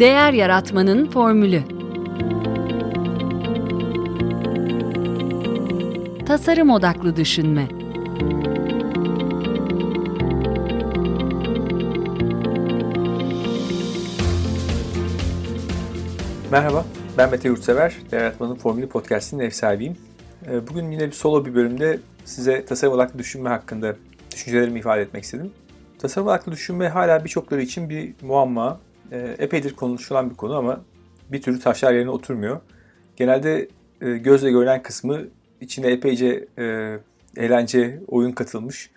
Değer yaratmanın formülü. Tasarım odaklı düşünme. Merhaba, ben Mete Yurtsever. Değer Yaratmanın Formülü Podcast'inin ev sahibiyim. Ee, Bugün yine bir solo bir bölümde size tasarım odaklı düşünme hakkında düşüncelerimi ifade etmek istedim. Tasarım odaklı düşünme hala birçokları için bir muamma. Ee, Epeydir konuşulan bir konu ama bir türlü taşlar yerine oturmuyor. Genelde e, gözle görülen kısmı içine epeyce e, eğlence, oyun katılmış.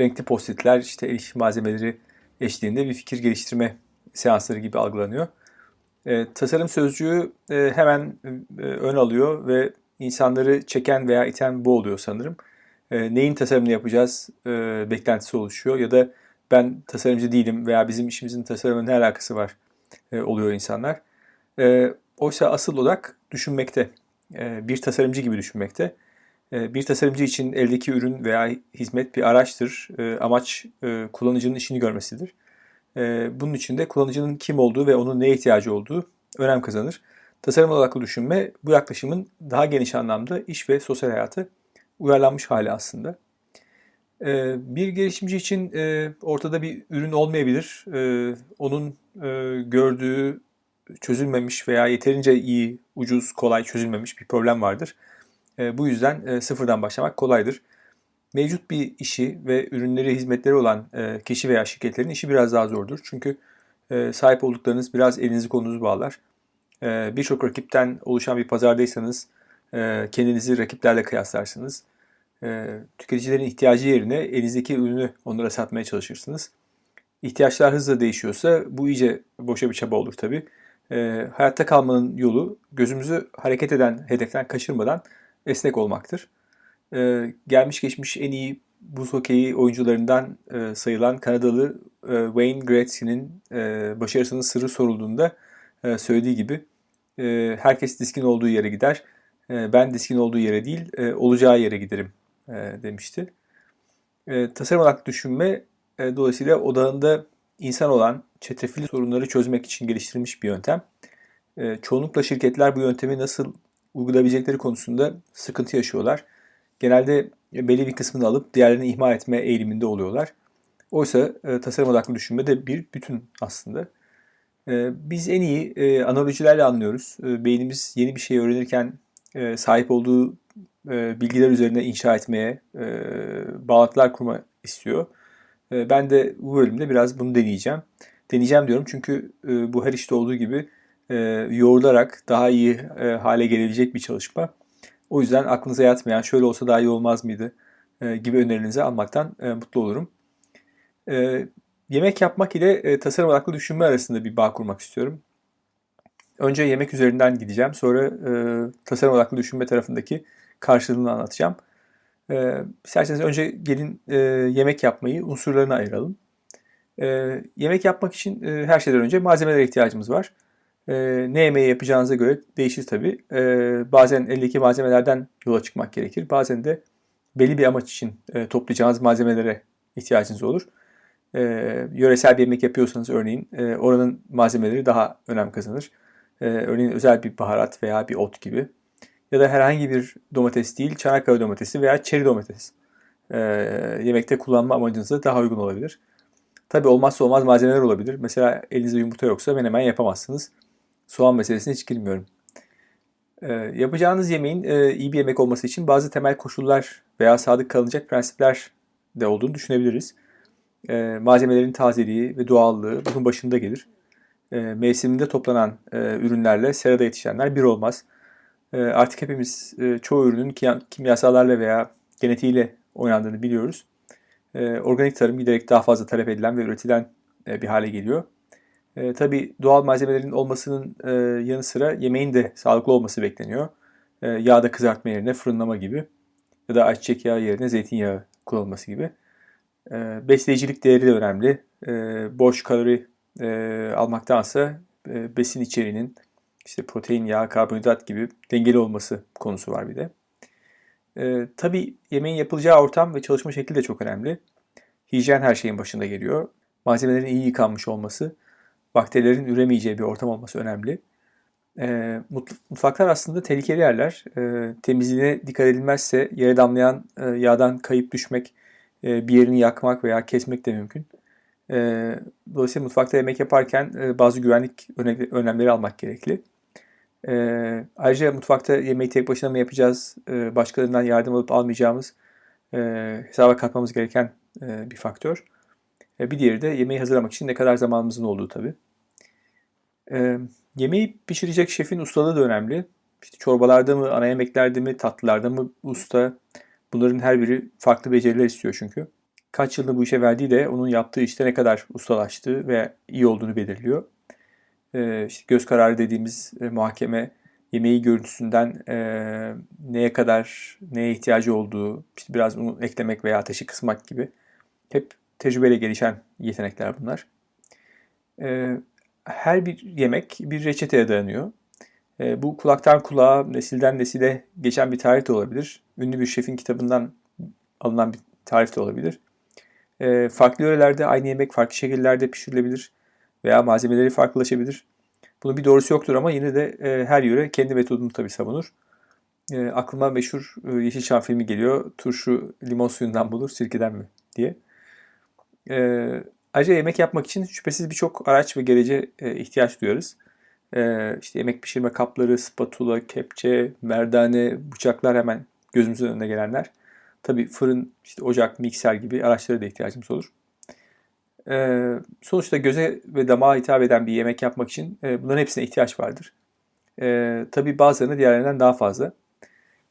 Renkli postitler, işte el malzemeleri eşliğinde bir fikir geliştirme seansları gibi algılanıyor. E, tasarım sözcüğü e, hemen e, ön alıyor ve insanları çeken veya iten bu oluyor sanırım. E, neyin tasarımını yapacağız e, beklentisi oluşuyor ya da ben tasarımcı değilim veya bizim işimizin tasarımla ne alakası var e, oluyor insanlar. E, oysa asıl olarak düşünmekte, e, bir tasarımcı gibi düşünmekte. E, bir tasarımcı için eldeki ürün veya hizmet bir araçtır. E, amaç e, kullanıcının işini görmesidir. Ee, bunun için de kullanıcının kim olduğu ve onun neye ihtiyacı olduğu önem kazanır. Tasarım odaklı düşünme bu yaklaşımın daha geniş anlamda iş ve sosyal hayatı uyarlanmış hali aslında. Ee, bir gelişimci için e, ortada bir ürün olmayabilir. Ee, onun e, gördüğü çözülmemiş veya yeterince iyi, ucuz, kolay çözülmemiş bir problem vardır. Bu yüzden e, sıfırdan başlamak kolaydır mevcut bir işi ve ürünleri, hizmetleri olan kişi veya şirketlerin işi biraz daha zordur. Çünkü sahip olduklarınız biraz elinizi kolunuzu bağlar. Birçok rakipten oluşan bir pazardaysanız kendinizi rakiplerle kıyaslarsınız. Tüketicilerin ihtiyacı yerine elinizdeki ürünü onlara satmaya çalışırsınız. İhtiyaçlar hızla değişiyorsa bu iyice boşa bir çaba olur tabii. Hayatta kalmanın yolu gözümüzü hareket eden hedeften kaçırmadan esnek olmaktır e, gelmiş geçmiş en iyi buz hokeyi oyuncularından e, sayılan Kanadalı e, Wayne Gretzky'nin e, başarısının sırrı sorulduğunda e, söylediği gibi e, herkes diskin olduğu yere gider. E, ben diskin olduğu yere değil, e, olacağı yere giderim e, demişti. E, tasarım odaklı düşünme e, dolayısıyla odağında insan olan çetrefilli sorunları çözmek için geliştirilmiş bir yöntem. E, çoğunlukla şirketler bu yöntemi nasıl uygulayabilecekleri konusunda sıkıntı yaşıyorlar genelde belli bir kısmını alıp diğerlerini ihmal etme eğiliminde oluyorlar. Oysa e, tasarım odaklı düşünme de bir bütün aslında. E, biz en iyi e, analojilerle anlıyoruz. E, beynimiz yeni bir şey öğrenirken e, sahip olduğu e, bilgiler üzerine inşa etmeye, e, bağlantılar kurma istiyor. E, ben de bu bölümde biraz bunu deneyeceğim. Deneyeceğim diyorum çünkü e, bu her işte olduğu gibi e, yoğrularak daha iyi hale gelebilecek bir çalışma. O yüzden aklınıza yatmayan şöyle olsa daha iyi olmaz mıydı gibi önerilerinizi almaktan mutlu olurum. Yemek yapmak ile tasarım odaklı düşünme arasında bir bağ kurmak istiyorum. Önce yemek üzerinden gideceğim. Sonra e, tasarım odaklı düşünme tarafındaki karşılığını anlatacağım. E, isterseniz önce gelin e, yemek yapmayı unsurlarına ayıralım. E, yemek yapmak için e, her şeyden önce malzemelere ihtiyacımız var. E, ne yemeği yapacağınıza göre değişir tabi. E, bazen eldeki malzemelerden yola çıkmak gerekir. Bazen de belli bir amaç için e, toplayacağınız malzemelere ihtiyacınız olur. E, yöresel bir yemek yapıyorsanız örneğin e, oranın malzemeleri daha önem kazanır. E, örneğin özel bir baharat veya bir ot gibi. Ya da herhangi bir domates değil, Çanakkale domatesi veya çeri domates. E, yemekte kullanma amacınıza daha uygun olabilir. Tabi olmazsa olmaz malzemeler olabilir. Mesela elinizde yumurta yoksa menemen yapamazsınız soğan meselesine hiç girmiyorum. E, yapacağınız yemeğin e, iyi bir yemek olması için bazı temel koşullar veya sadık kalınacak prensipler de olduğunu düşünebiliriz. E, malzemelerin tazeliği ve doğallığı bunun başında gelir. E, mevsiminde toplanan e, ürünlerle serada yetişenler bir olmaz. E, artık hepimiz e, çoğu ürünün kimyasallarla veya genetiğiyle oynandığını biliyoruz. E, organik tarım giderek daha fazla talep edilen ve üretilen e, bir hale geliyor. E, tabii doğal malzemelerin olmasının e, yanı sıra yemeğin de sağlıklı olması bekleniyor. E, yağda kızartma yerine fırınlama gibi ya da ayçiçek yağı yerine zeytinyağı kullanılması gibi. E, besleyicilik değeri de önemli. E, boş kalori e, almaktansa e, besin içeriğinin işte protein, yağ, karbonhidrat gibi dengeli olması konusu var bir de. E, tabii yemeğin yapılacağı ortam ve çalışma şekli de çok önemli. Hijyen her şeyin başında geliyor. Malzemelerin iyi yıkanmış olması, bakterilerin üremeyeceği bir ortam olması önemli. E, mutfaklar aslında tehlikeli yerler. E, temizliğine dikkat edilmezse yere damlayan e, yağdan kayıp düşmek, e, bir yerini yakmak veya kesmek de mümkün. E, dolayısıyla mutfakta yemek yaparken e, bazı güvenlik önlemleri almak gerekli. E, ayrıca mutfakta yemeği tek başına mı yapacağız, e, başkalarından yardım alıp almayacağımız e, hesaba katmamız gereken e, bir faktör. E, bir diğeri de yemeği hazırlamak için ne kadar zamanımızın olduğu tabii. E, yemeği pişirecek şefin ustalığı da önemli. İşte çorbalarda mı, ana yemeklerde mi, tatlılarda mı usta. Bunların her biri farklı beceriler istiyor çünkü. Kaç yılını bu işe verdiği de onun yaptığı işte ne kadar ustalaştığı ve iyi olduğunu belirliyor. E, işte göz kararı dediğimiz e, muhakeme yemeği görüntüsünden e, neye kadar, neye ihtiyacı olduğu, işte biraz onu eklemek veya ateşi kısmak gibi hep tecrübeyle gelişen yetenekler bunlar. E, her bir yemek bir reçeteye dayanıyor. E, bu kulaktan kulağa, nesilden nesile geçen bir tarih de olabilir. Ünlü bir şefin kitabından alınan bir tarif de olabilir. E, farklı yörelerde aynı yemek farklı şekillerde pişirilebilir veya malzemeleri farklılaşabilir. Bunun bir doğrusu yoktur ama yine de e, her yöre kendi metodunu tabii savunur. E, aklıma meşhur e, Yeşilçam filmi geliyor. Turşu limon suyundan bulur, sirkeden mi diye. E, ayrıca yemek yapmak için şüphesiz birçok araç ve gerece e, ihtiyaç duyarız. E, işte yemek pişirme kapları, spatula, kepçe, merdane, bıçaklar hemen gözümüzün önüne gelenler. Tabii fırın, işte ocak, mikser gibi araçlara da ihtiyacımız olur. E, sonuçta göze ve damağa hitap eden bir yemek yapmak için e, bunların hepsine ihtiyaç vardır. E, tabii bazılarına diğerlerinden daha fazla.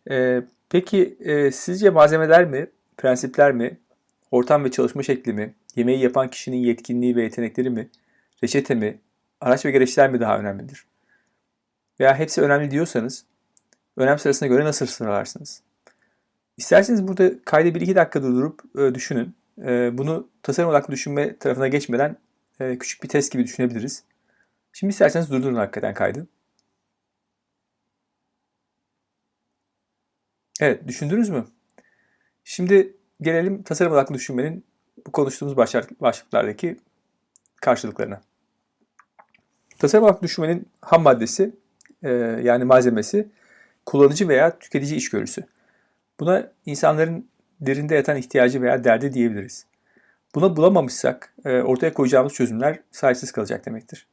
E, peki e, sizce malzemeler mi, prensipler mi, ortam ve çalışma şekli mi, yemeği yapan kişinin yetkinliği ve yetenekleri mi, reçete mi, araç ve gereçler mi daha önemlidir? Veya hepsi önemli diyorsanız, önem sırasına göre nasıl sıralarsınız? İsterseniz burada bir iki dakika durdurup e, düşünün. E, bunu tasarım odaklı düşünme tarafına geçmeden e, küçük bir test gibi düşünebiliriz. Şimdi isterseniz durdurun hakikaten kaydı. Evet, düşündünüz mü? Şimdi gelelim tasarım odaklı düşünmenin bu konuştuğumuz başlıklardaki karşılıklarına. Tasarım odaklı düşünmenin ham maddesi e, yani malzemesi kullanıcı veya tüketici içgörüsü. Buna insanların derinde yatan ihtiyacı veya derdi diyebiliriz. Buna bulamamışsak e, ortaya koyacağımız çözümler sayısız kalacak demektir.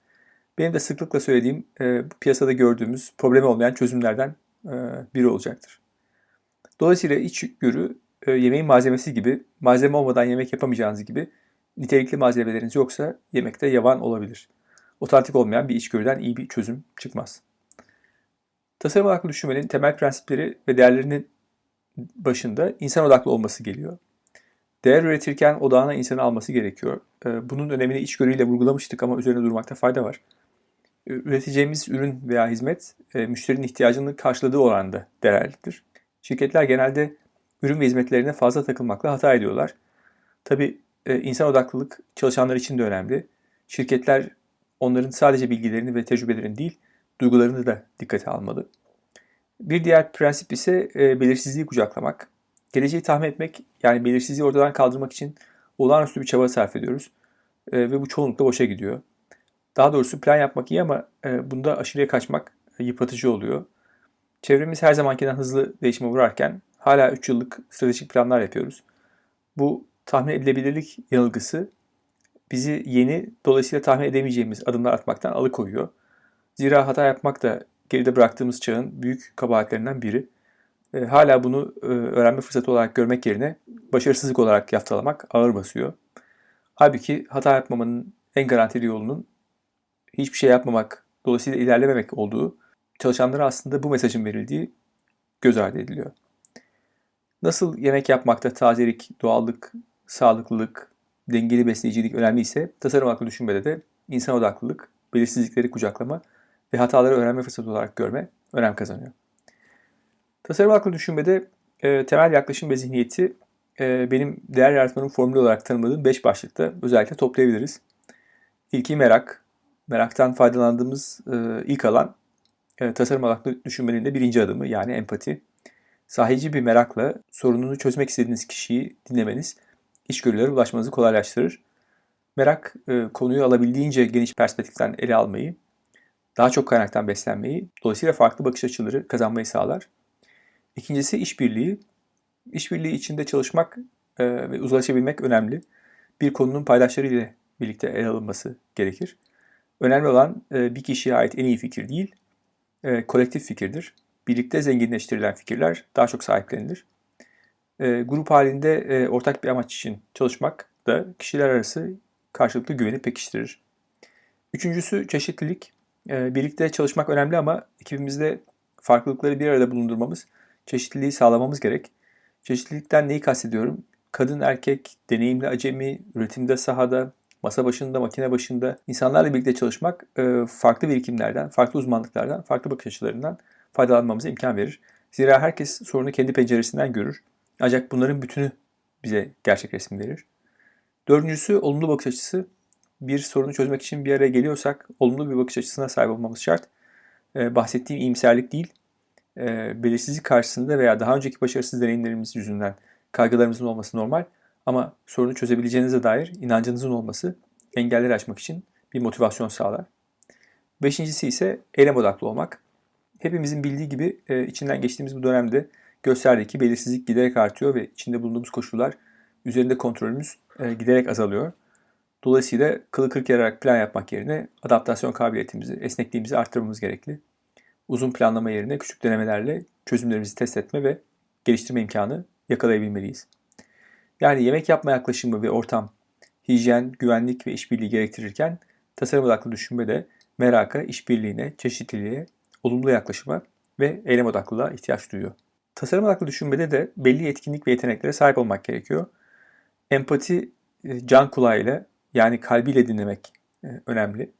Benim de sıklıkla söylediğim e, piyasada gördüğümüz problemi olmayan çözümlerden e, biri olacaktır. Dolayısıyla içgörü e, yemeğin malzemesi gibi, malzeme olmadan yemek yapamayacağınız gibi nitelikli malzemeleriniz yoksa yemekte yavan olabilir. Otantik olmayan bir içgörüden iyi bir çözüm çıkmaz. Tasarım odaklı düşünmenin temel prensipleri ve değerlerinin başında insan odaklı olması geliyor. Değer üretirken odağına insanı alması gerekiyor. Ee, bunun önemini içgörüyle vurgulamıştık ama üzerine durmakta fayda var. Ee, üreteceğimiz ürün veya hizmet e, müşterinin ihtiyacını karşıladığı oranda değerlidir. Şirketler genelde ürün ve hizmetlerine fazla takılmakla hata ediyorlar. Tabi e, insan odaklılık çalışanlar için de önemli. Şirketler onların sadece bilgilerini ve tecrübelerini değil, duygularını da dikkate almalı. Bir diğer prensip ise e, belirsizliği kucaklamak. Geleceği tahmin etmek yani belirsizliği ortadan kaldırmak için olağanüstü bir çaba sarf ediyoruz. E, ve bu çoğunlukla boşa gidiyor. Daha doğrusu plan yapmak iyi ama e, bunda aşırıya kaçmak e, yıpratıcı oluyor. Çevremiz her zamankinden hızlı değişime uğrarken hala 3 yıllık stratejik planlar yapıyoruz. Bu tahmin edilebilirlik yanılgısı bizi yeni dolayısıyla tahmin edemeyeceğimiz adımlar atmaktan alıkoyuyor. Zira hata yapmak da geride bıraktığımız çağın büyük kabahatlerinden biri. E, hala bunu e, öğrenme fırsatı olarak görmek yerine başarısızlık olarak yaftalamak ağır basıyor. Halbuki hata yapmamanın en garantili yolunun hiçbir şey yapmamak, dolayısıyla ilerlememek olduğu çalışanlara aslında bu mesajın verildiği göz ardı ediliyor. Nasıl yemek yapmakta tazelik, doğallık, sağlıklılık, dengeli besleyicilik önemliyse tasarım odaklı düşünmede de insan odaklılık, belirsizlikleri kucaklama ve hataları öğrenme fırsatı olarak görme önem kazanıyor. Tasarım aklı düşünmede e, temel yaklaşım ve zihniyeti e, benim değer yaratmanın formülü olarak tanımladığım 5 başlıkta özellikle toplayabiliriz. İlki merak. Meraktan faydalandığımız e, ilk alan e, tasarım odaklı düşünmenin de birinci adımı yani empati. Sahici bir merakla sorununu çözmek istediğiniz kişiyi dinlemeniz içgörülere ulaşmanızı kolaylaştırır. Merak e, konuyu alabildiğince geniş perspektiften ele almayı, daha çok kaynaktan beslenmeyi, dolayısıyla farklı bakış açıları kazanmayı sağlar. İkincisi işbirliği. İşbirliği içinde çalışmak e, ve uzlaşabilmek önemli. Bir konunun paydaşları ile birlikte ele alınması gerekir. Önemli olan e, bir kişiye ait en iyi fikir değil, e, kolektif fikirdir. Birlikte zenginleştirilen fikirler daha çok sahiplenilir. Grup halinde ortak bir amaç için çalışmak da kişiler arası karşılıklı güveni pekiştirir. Üçüncüsü çeşitlilik. E, birlikte çalışmak önemli ama ekibimizde farklılıkları bir arada bulundurmamız, çeşitliliği sağlamamız gerek. Çeşitlilikten neyi kastediyorum? Kadın, erkek, deneyimli acemi, üretimde sahada, masa başında, makine başında insanlarla birlikte çalışmak e, farklı birikimlerden, farklı uzmanlıklardan, farklı bakış açılarından faydalanmamıza imkan verir. Zira herkes sorunu kendi penceresinden görür. Ancak bunların bütünü bize gerçek resmi verir. Dördüncüsü olumlu bakış açısı. Bir sorunu çözmek için bir araya geliyorsak olumlu bir bakış açısına sahip olmamız şart. Ee, bahsettiğim iyimserlik değil, e, belirsizlik karşısında veya daha önceki başarısız deneyimlerimiz yüzünden kaygılarımızın olması normal. Ama sorunu çözebileceğinize dair inancınızın olması engelleri aşmak için bir motivasyon sağlar. Beşincisi ise eylem odaklı olmak. Hepimizin bildiği gibi e, içinden geçtiğimiz bu dönemde gösterdeki belirsizlik giderek artıyor ve içinde bulunduğumuz koşullar üzerinde kontrolümüz e, giderek azalıyor. Dolayısıyla kılı kırk yararak plan yapmak yerine adaptasyon kabiliyetimizi, esnekliğimizi arttırmamız gerekli. Uzun planlama yerine küçük denemelerle çözümlerimizi test etme ve geliştirme imkanı yakalayabilmeliyiz. Yani yemek yapma yaklaşımı ve ortam, hijyen, güvenlik ve işbirliği gerektirirken tasarım odaklı düşünme de meraka, işbirliğine, çeşitliliğe, olumlu yaklaşıma ve eylem odaklılığa ihtiyaç duyuyor. Tasarım odaklı düşünmede de belli yetkinlik ve yeteneklere sahip olmak gerekiyor. Empati e, can kulağıyla yani kalbiyle dinlemek e, önemli.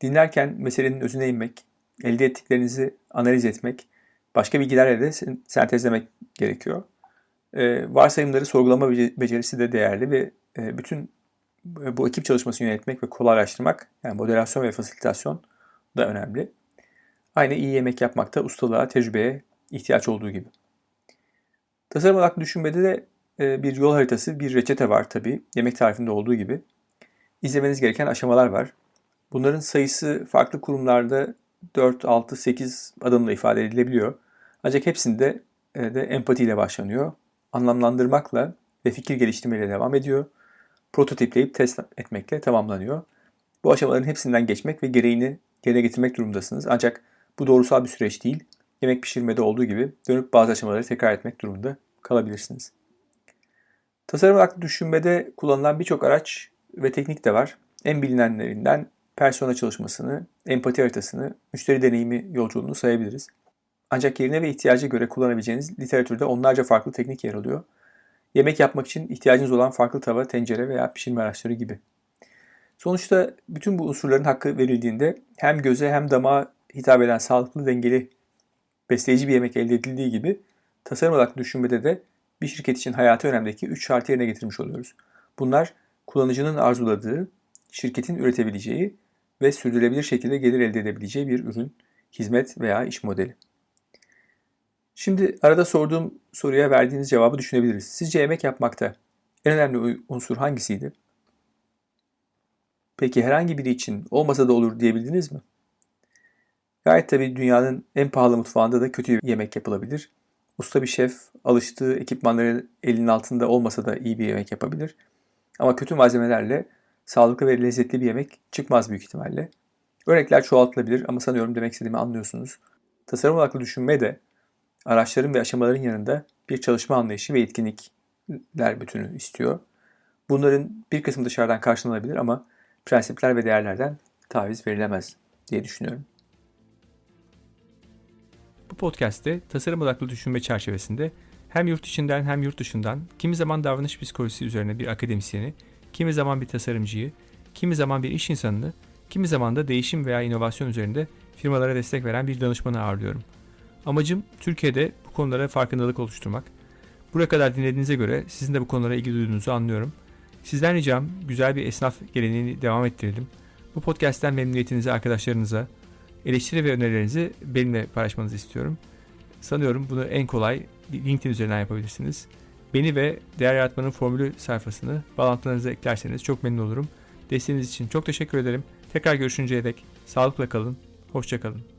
Dinlerken meselenin özüne inmek, elde ettiklerinizi analiz etmek, başka bilgilerle de sentezlemek gerekiyor. E, varsayımları sorgulama becerisi de değerli ve bütün bu ekip çalışmasını yönetmek ve kolaylaştırmak, yani moderasyon ve fasilitasyon da önemli. Aynı iyi yemek yapmakta ustalığa, tecrübeye ihtiyaç olduğu gibi. Tasarım odaklı düşünmede de e, bir yol haritası, bir reçete var tabii. Yemek tarifinde olduğu gibi. İzlemeniz gereken aşamalar var. Bunların sayısı farklı kurumlarda 4, 6, 8 adımla ifade edilebiliyor. Ancak hepsinde e, de empatiyle başlanıyor. Anlamlandırmakla ve fikir geliştirmeyle devam ediyor. Prototipleyip test etmekle tamamlanıyor. Bu aşamaların hepsinden geçmek ve gereğini yerine getirmek durumundasınız. Ancak bu doğrusal bir süreç değil. Yemek pişirmede olduğu gibi dönüp bazı aşamaları tekrar etmek durumunda kalabilirsiniz. Tasarım odaklı düşünmede kullanılan birçok araç ve teknik de var. En bilinenlerinden persona çalışmasını, empati haritasını, müşteri deneyimi yolculuğunu sayabiliriz. Ancak yerine ve ihtiyaca göre kullanabileceğiniz literatürde onlarca farklı teknik yer alıyor. Yemek yapmak için ihtiyacınız olan farklı tava, tencere veya pişirme araçları gibi. Sonuçta bütün bu unsurların hakkı verildiğinde hem göze hem damağa hitap eden sağlıklı, dengeli, besleyici bir yemek elde edildiği gibi tasarım odaklı düşünmede de bir şirket için hayatı önemdeki 3 şartı yerine getirmiş oluyoruz. Bunlar kullanıcının arzuladığı, şirketin üretebileceği ve sürdürülebilir şekilde gelir elde edebileceği bir ürün, hizmet veya iş modeli. Şimdi arada sorduğum soruya verdiğiniz cevabı düşünebiliriz. Sizce yemek yapmakta en önemli unsur hangisiydi? Peki herhangi biri için olmasa da olur diyebildiniz mi? Gayet tabii dünyanın en pahalı mutfağında da kötü yemek yapılabilir. Usta bir şef alıştığı ekipmanları elinin altında olmasa da iyi bir yemek yapabilir. Ama kötü malzemelerle sağlıklı ve lezzetli bir yemek çıkmaz büyük ihtimalle. Örnekler çoğaltılabilir ama sanıyorum demek istediğimi anlıyorsunuz. Tasarım odaklı düşünme de araçların ve aşamaların yanında bir çalışma anlayışı ve yetkinlikler bütünü istiyor. Bunların bir kısmı dışarıdan karşılanabilir ama prensipler ve değerlerden taviz verilemez diye düşünüyorum. Bu podcast'te tasarım odaklı düşünme çerçevesinde hem yurt içinden hem yurt dışından kimi zaman davranış psikolojisi üzerine bir akademisyeni, kimi zaman bir tasarımcıyı, kimi zaman bir iş insanını, kimi zaman da değişim veya inovasyon üzerinde firmalara destek veren bir danışmanı ağırlıyorum. Amacım Türkiye'de bu konulara farkındalık oluşturmak. Buraya kadar dinlediğinize göre sizin de bu konulara ilgi duyduğunuzu anlıyorum. Sizden ricam güzel bir esnaf geleneğini devam ettirelim. Bu podcast'ten memnuniyetinizi arkadaşlarınıza, eleştiri ve önerilerinizi benimle paylaşmanızı istiyorum. Sanıyorum bunu en kolay LinkedIn üzerinden yapabilirsiniz. Beni ve Değer Yaratmanın Formülü sayfasını bağlantılarınıza eklerseniz çok memnun olurum. Desteğiniz için çok teşekkür ederim. Tekrar görüşünceye dek sağlıkla kalın, hoşça kalın.